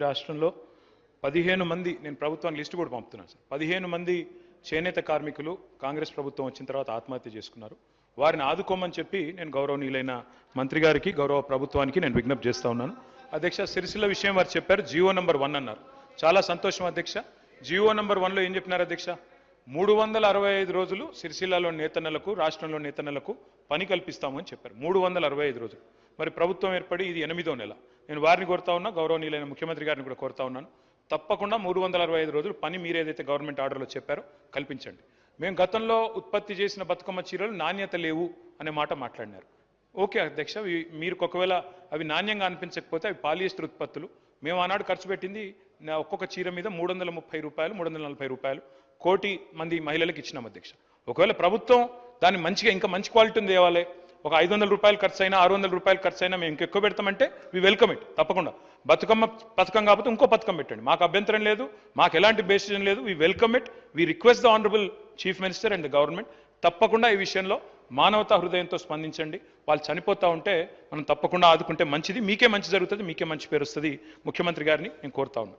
రాష్ట్రంలో పదిహేను మంది నేను ప్రభుత్వానికి లిస్టు కూడా పంపుతున్నాను సార్. పదిహేను మంది చేనేత కార్మికులు కాంగ్రెస్ ప్రభుత్వం వచ్చిన తర్వాత ఆత్మహత్య చేసుకున్నారు. వారిని ఆదుకోమని చెప్పి నేను గౌరవనీయులైన మంత్రి గారికి గౌరవ ప్రభుత్వానికి నేను విజ్ఞప్తి చేస్తా ఉన్నాను. అధ్యక్ష సిరిసిల్ల విషయం వారు చెప్పారు జియో నెంబర్ వన్ అన్నారు. చాలా సంతోషం అధ్యక్ష. జియో నెంబర్ వన్లో ఏం చెప్పినారు అధ్యక్ష? మూడు వందల అరవై ఐదు రోజులు సిరిసిల్లాలో నేతన్నలకు రాష్ట్రంలో నేతన్నలకు పని కల్పిస్తామని చెప్పారు. మూడు వందల అరవై ఐదు రోజులు. మరి ప్రభుత్వం ఏర్పడి ఇది ఎనిమిదో నెల. నేను వారిని కోరుతా ఉన్నా గౌరవనీయులైన ముఖ్యమంత్రి గారిని కూడా కోరుతా ఉన్నాను. తప్పకుండా మూడు వందల అరవై ఐదు రోజులు పని మీరు ఏదైతే గవర్నమెంట్ ఆర్డర్లో చెప్పారో కల్పించండి. మేము గతంలో ఉత్పత్తి చేసిన బతుకమ్మ చీరలు నాణ్యత లేవు అనే మాట మాట్లాడినారు. ఓకే అధ్యక్ష మీరు ఒకవేళ అవి నాణ్యంగా అనిపించకపోతే అవి పాలియస్టర్ ఉత్పత్తులు. మేము ఆనాడు ఖర్చు పెట్టింది నా ఒక్కొక్క చీర మీద మూడు వందల ముప్పై రూపాయలు మూడు వందల నలభై రూపాయలు కోటి మంది మహిళలకు ఇచ్చినాం అధ్యక్ష. ఒకవేళ ప్రభుత్వం దాన్ని మంచిగా ఇంకా మంచి క్వాలిటీని తేవాలి ఒక ఐదు వందల రూపాయలు ఖర్చు అయినా ఆరు వందల రూపాయలు ఖర్చు అయినా మేము ఇంకెక్కువ పెడతామంటే వి వెల్కమ్ ఇట్ తప్పకుండా. బతుకమ్మ పథకం కాకపోతే ఇంకో పథకం పెట్టండి. మాకు అభ్యంతరం లేదు మాకు ఎలాంటి బేసిజన్ లేదు we welcome it we request the honourable chief minister and the government తప్పకుండా ఈ విషయంలో మానవతా హృదయంతో స్పందించండి. వాళ్ళు చనిపోతూ ఉంటే మనం తప్పకుండా ఆదుకుంటే మంచిది మీకే మంచి జరుగుతుంది మీకే మంచి పేరు వస్తుంది. ముఖ్యమంత్రి గారిని నేను కోరుతా ఉన్నా.